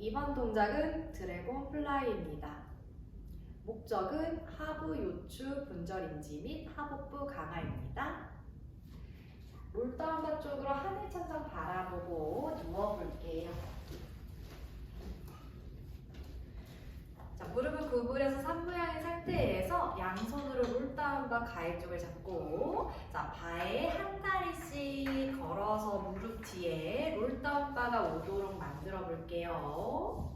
이번 동작은 드래곤 플라이입니다. 목적은 하부 요추 분절 인지 및 하복부 강화입니다. 롤다운바 쪽으로 하늘 천장 바라보고 누워볼게요. 자, 무릎을 구부려서 산모양의 상태 양손으로 롤다운바 가해 쪽을 잡고 자, 바에 한 다리씩 걸어서 무릎 뒤에 롤다운 바가 오도록 만들어 볼게요.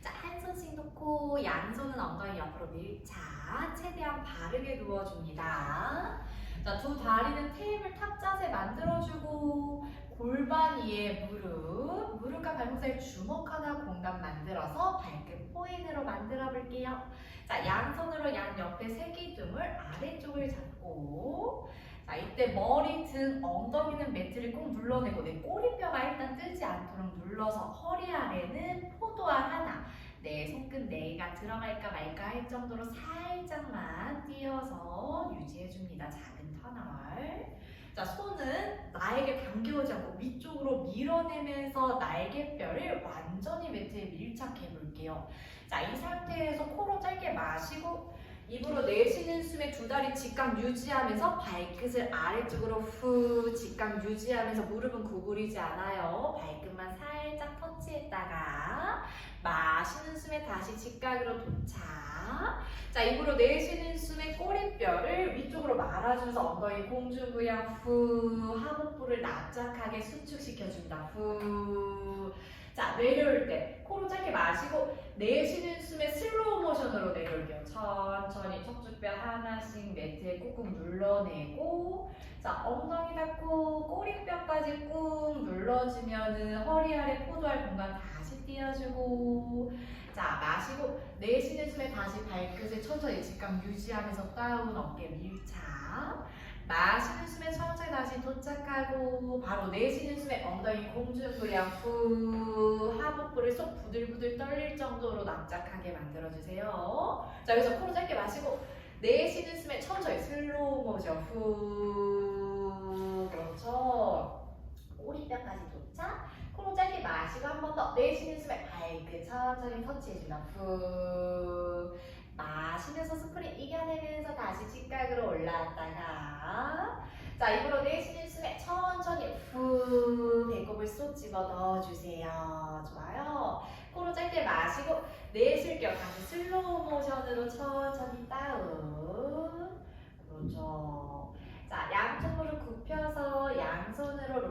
자, 한 손씩 놓고 양손은 엉덩이 옆으로 밀착, 최대한 바르게 누워줍니다. 자, 두 다리는 테이블 탑 자세 만들어주고 골반 위에 무릎, 무릎과 발목 사이 주먹 하나 공간 만들어서 발끝 포인으로 만들어 볼게요. 자, 양손으로 양 옆에 새기둥을 아래쪽을 잡고 자, 이때 머리, 등, 엉덩이는 매트를 꼭 눌러내고 내 꼬리뼈가 일단 뜨지 않도록 눌러서 허리 아래는 포도알 하나 내 손끝 네가 들어갈까 말까 할 정도로 살짝만 띄어서 유지해줍니다. 작은. 자, 손은 나에게 당겨오지 않고 위쪽으로 밀어내면서 날개뼈를 완전히 매트에 밀착해 볼게요. 자, 이 상태에서 코로 짧게 마시고 입으로 내쉬는 숨에 두 다리 직각 유지하면서 발끝을 아래쪽으로 후 직각 유지하면서 무릎은 구부리지 않아요. 발끝만 살짝 터치했다가 마시는 숨에 다시 직각으로 도착. 자, 입으로 내쉬는 숨에 꼬리뼈를 위쪽으로 말아주면서 엉덩이 공중부양 후 하복부를 납작하게 수축시켜줍니다. 후. 자, 내려올 때 코로 짧게 마시고 내쉬는 숨에 슬로우 모션으로 내려올게요. 천천히 척추뼈 하나씩 매트에 꾹꾹 눌러내고 자, 엉덩이 닫고 꼬리뼈까지 꾹 눌러주면은 허리 아래 포도할 공간 다시 띄워주고 자, 마시고 내쉬는 숨에 다시 발끝을 천천히 직각 유지하면서 다운 어깨 밀착 마시는 숨에 천천히 다시 도착하고 바로 내쉬는 숨에 엉덩이 공중부양 후 하복부를 쏙 부들부들 떨릴 정도로 납작하게 만들어주세요. 자 여기서 코로 짧게 마시고 내쉬는 숨에 천천히 슬로우 모션. 후. 그렇죠. 꼬리뼈까지 도착 마시고 한번 더. 내쉬는 숨에 발끝 천천히 터치해준다. 후. 마시면서 스프링 이겨내면서 다시 직각으로 올라왔다가. 자 입으로 내쉬는 숨에 천천히. 후. 배꼽을 쏙 집어 넣어주세요. 좋아요. 코로 짧게 마시고 내쉴게요 다시 슬로우 모션으로 천천히 다운 그렇죠 자 양쪽 무릎 굽혀서 양손으로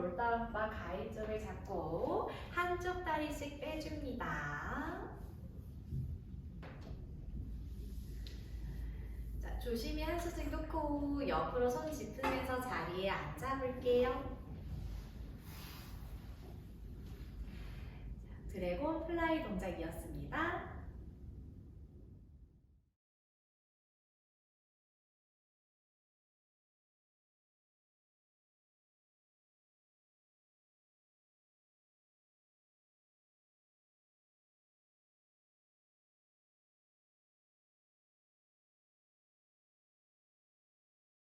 가이쪽을 잡고 한쪽 다리씩 빼줍니다 자, 조심히 한 수씩 놓고 옆으로 손 짚으면서 자리에 앉아볼게요. 자, 드래곤 플라이 동작이었습니다.